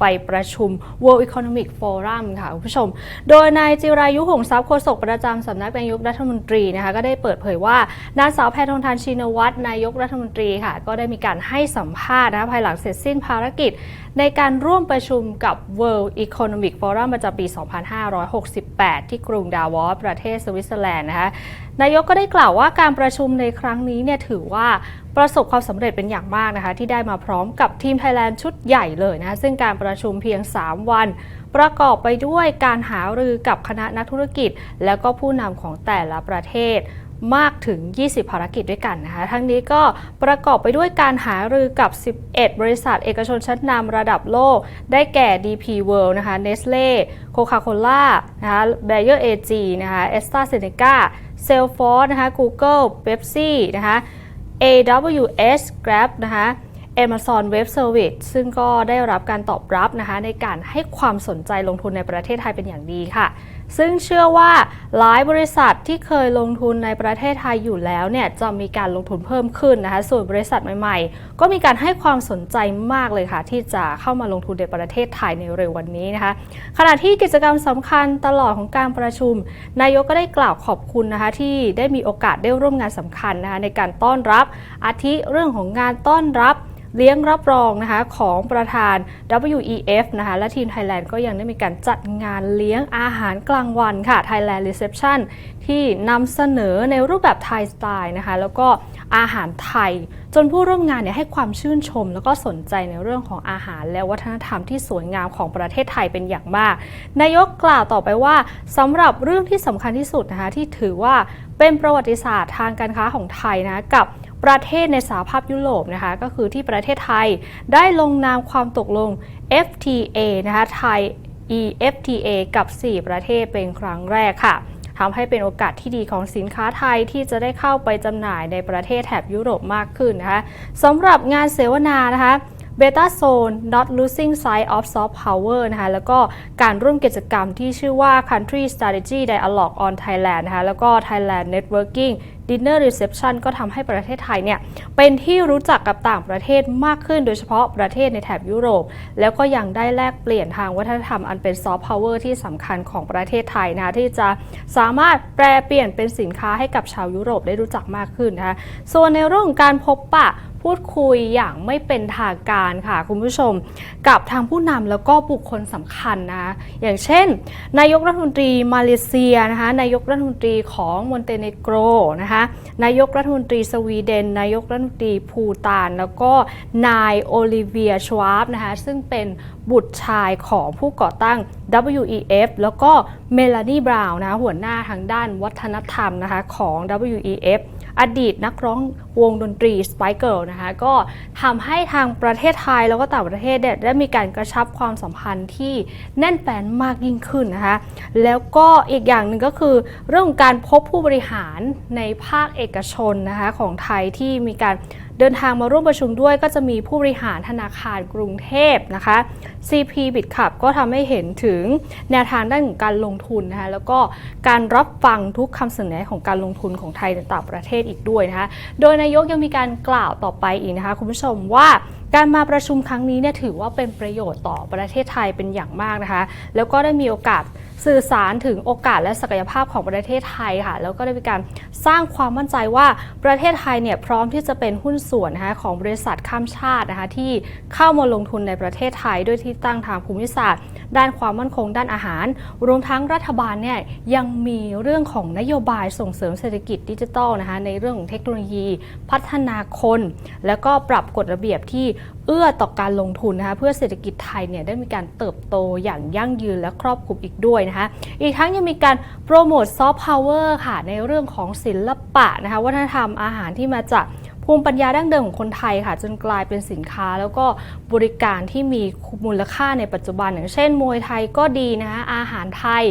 ไปประชุม World Economic Forum ค่ะคุณผู้ชม โดยนายจิรายุหงทรัพย์โฆษกประจำสำนักนายกรัฐมนตรีนะคะก็ได้เปิดเผยว่านางสาวแพทองทานชินวัตรนายกรัฐมนตรีค่ะ ก็ได้มีการให้สัมภาษณ์นะคะภายหลังเสร็จสิ้นภารกิจ ในการร่วมประชุมกับ World Economic Forum ประจำปี 2568 ที่กรุงดาวอสประเทศสวิตเซอร์แลนด์นะคะ นายกก็ได้กล่าวว่าการประชุมในครั้งนี้เนี่ยถือว่าประสบความสำเร็จเป็นอย่างมากนะคะ ที่ได้มาพร้อมกับทีมไทยแลนด์ชุดใหญ่เลยนะคะซึ่งการประชุมเพียง 3 วัน ประกอบไปด้วยการหารือกับคณะนักธุรกิจ แล้วก็ผู้นำของแต่ละประเทศมากถึง 20 ภารกิจด้วยกันนะคะ ทั้งนี้ก็ประกอบไปด้วยการหารือกับ 11 บริษัทเอกชนชั้นนำระดับโลก ได้แก่ DP World นะคะ Nestle Coca-Cola นะคะ Bayer AG นะคะ AstraZeneca Salesforce นะคะ Google Pepsi นะคะ AWS Grab นะคะ Amazon Web Service ซึ่งก็ได้รับการตอบรับนะคะในการให้ความสนใจลงทุนในประเทศไทยเป็นอย่างดีค่ะ ซึ่งเชื่อว่าหลายบริษัทที่เคยลงทุนในประเทศไทยอยู่แล้วเนี่ยจะมีการลงทุนเพิ่มขึ้นนะคะส่วนบริษัทใหม่ๆ ก็มีการให้ความสนใจมากเลยค่ะ ที่จะเข้ามาลงทุนในประเทศไทยในเร็ววันนี้นะคะ ขณะที่กิจกรรมสำคัญตลอดของการประชุม นายกก็ได้กล่าวขอบคุณนะคะที่ได้มีโอกาสได้ร่วมงานสำคัญนะคะในการต้อนรับอาทิเรื่องของงานต้อนรับ เลี้ยงรับรองนะคะของประธาน WEF นะคะและทีมไทยแลนด์ก็ยังได้มีการจัดงานเลี้ยงอาหารกลางวันค่ะ Thailand Reception ที่นำเสนอในรูปแบบไทยสไตล์นะคะแล้วก็อาหารไทย จนผู้ร่วมงานเนี่ยให้ความชื่นชม แล้วก็สนใจในเรื่องของอาหาร และวัฒนธรรมที่สวยงามของประเทศไทยเป็นอย่างมาก นายกกล่าวต่อไปว่าสำหรับเรื่องที่สำคัญที่สุดนะคะที่ถือว่าเป็นประวัติศาสตร์ทางการค้าของไทยนะคะกับ ประเทศในสหภาพยุโรปนะคะก็คือที่ประเทศไทยได้ลงนามความตกลง FTA นะคะไทย EFTA กับ 4 ประเทศเป็นครั้งแรกค่ะทำให้เป็นโอกาสที่ดีของสินค้าไทยที่จะได้เข้าไปจำหน่ายในประเทศแถบยุโรปมากขึ้นนะคะสำหรับงานเสวนานะคะ Beta Zone Not Losing Sight of Soft Power นะคะแล้วก็การร่วมกิจกรรมที่ชื่อว่า Country Strategy Dialogue on Thailand นะคะแล้วก็ Thailand Networking Dinner Reception ก็ทำให้ประเทศไทยเนี่ยเป็นที่รู้จักกับต่างประเทศมากขึ้นโดยเฉพาะประเทศในแถบยุโรป แล้วก็ยังได้แลกเปลี่ยนทางวัฒนธรรมอันเป็นซอฟต์พาวเวอร์ที่สำคัญของประเทศไทยนะคะที่จะสามารถแปลเปลี่ยนเป็นสินค้าให้กับชาวยุโรปได้รู้จักมากขึ้นนะคะส่วนในเรื่องของการพบปะ พูดคุยอย่างไม่เป็นทางการค่ะคุณผู้ชม กับทางผู้นำแล้วก็บุคคลสำคัญนะคะอย่างเช่น นายกรัฐมนตรีมาเลเซียนะคะนายกรัฐมนตรีของมอนเตเนโกรนะคะนายกรัฐมนตรีสวีเดน นายกรัฐมนตรีภูตาน แล้วก็นายโอลิเวียชวาบนะคะซึ่งเป็นบุตรชายของผู้ก่อตั้ง WEF แล้วก็เมลานีบราวน์นะหัวหน้าทางด้านวัฒนธรรมนะคะของ WEF อดีตนักร้องวงดนตรีสไปเกิลนะคะก็ทำให้ทางประเทศไทยแล้วก็ต่างประเทศเนี่ยได้มีการกระชับความสัมพันธ์ที่แน่นแฟนมากยิ่งขึ้นนะคะแล้วก็อีกอย่างหนึ่งก็คือเรื่องการพบผู้บริหารในภาคเอกชนนะคะของไทยที่มีการ เดินทางมาร่วมประชุมด้วยก็จะมีผู้บริหารธนาคารกรุงเทพนะคะ CP b i t c u p ก็ทำให้เห็นถึงแนวทางด้านของการลงทุนนะคะแล้วก็การรับฟังทุกคำเสนอของการลงทุนของไทยในต่างประเทศอีกด้วยนะคะโดยนายกยังมีการกล่าวต่อไปอีกนะคะคุณผู้ชมว่าการมาประชุมครั้งนี้เนี่ยถือว่าเป็นประโยชน์ต่อประเทศไทยเป็นอย่างมากนะคะ แล้วก็ได้มีโอกาสสื่อสารถึงโอกาสและศักยภาพของประเทศไทยค่ะ แล้วก็ได้มีการสร้างความมั่นใจว่าประเทศไทยเนี่ยพร้อมที่จะเป็นหุ้นส่วนนะคะของบริษัทข้ามชาตินะคะที่เข้ามาลงทุนในประเทศไทยด้วยที่ตั้งทางภูมิศาสตร์ ด้านความมั่นคงด้านอาหาร รวมทั้งรัฐบาลเนี่ยยังมีเรื่องของนโยบายส่งเสริมเศรษฐกิจดิจิทัลนะคะในเรื่องของเทคโนโลยี พัฒนาคน แล้วก็ปรับกฎระเบียบที่เอื้อต่อการลงทุนนะคะเพื่อเศรษฐกิจไทยเนี่ยได้มีการเติบโตอย่างยั่งยืนและครอบคลุมอีกด้วยนะคะอีกทั้งยังมีการโปรโมทซอฟต์พาวเวอร์ค่ะในเรื่องของศิลปะนะคะวัฒนธรรมอาหารที่มาจาก ภูมิปัญญาดั้งเดิมของคนไทยค่ะ จนกลายเป็นสินค้า แล้วก็บริการที่มีมูลค่าในปัจจุบัน อย่างเช่น มวยไทยก็ดีนะคะอาหารไทย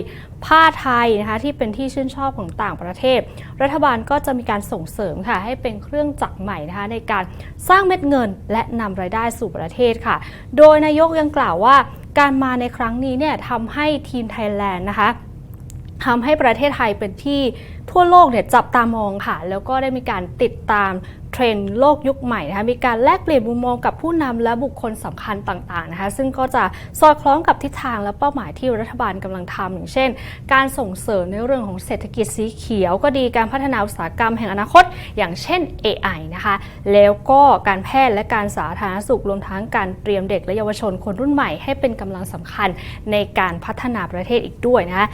ผ้าไทยนะคะที่เป็นที่ชื่นชอบของต่างประเทศ รัฐบาลก็จะมีการส่งเสริมค่ะให้เป็นเครื่องจักรใหม่นะคะในการสร้างเม็ดเงินและนำรายได้สู่ประเทศค่ะ โดยนายกยังกล่าวว่าการมาในครั้งนี้เนี่ยทำให้ทีมไทยแลนด์นะคะทำให้ประเทศไทยเป็นที่ทั่วโลกเนี่ยจับตามองค่ะ แล้วก็ได้มีการติดตาม เทรนด์โลกยุคใหม่นะคะมีการแลกเปลี่ยนมุมมองกับผู้นำและบุคคลสำคัญต่างๆนะคะซึ่งก็จะสอดคล้องกับทิศทางและเป้าหมายที่รัฐบาลกำลังทำอย่างเช่น การส่งเสริมในเรื่องของเศรษฐกิจสีเขียว ก็ดีการพัฒนาอุตสาหกรรมแห่งอนาคต อย่างเช่น AI นะคะแล้วก็การแพทย์และการสาธารณสุขรวมทั้งการเตรียมเด็กและเยาวชนคนรุ่นใหม่ให้เป็นกำลังสำคัญในการพัฒนาประเทศอีกด้วยนะคะ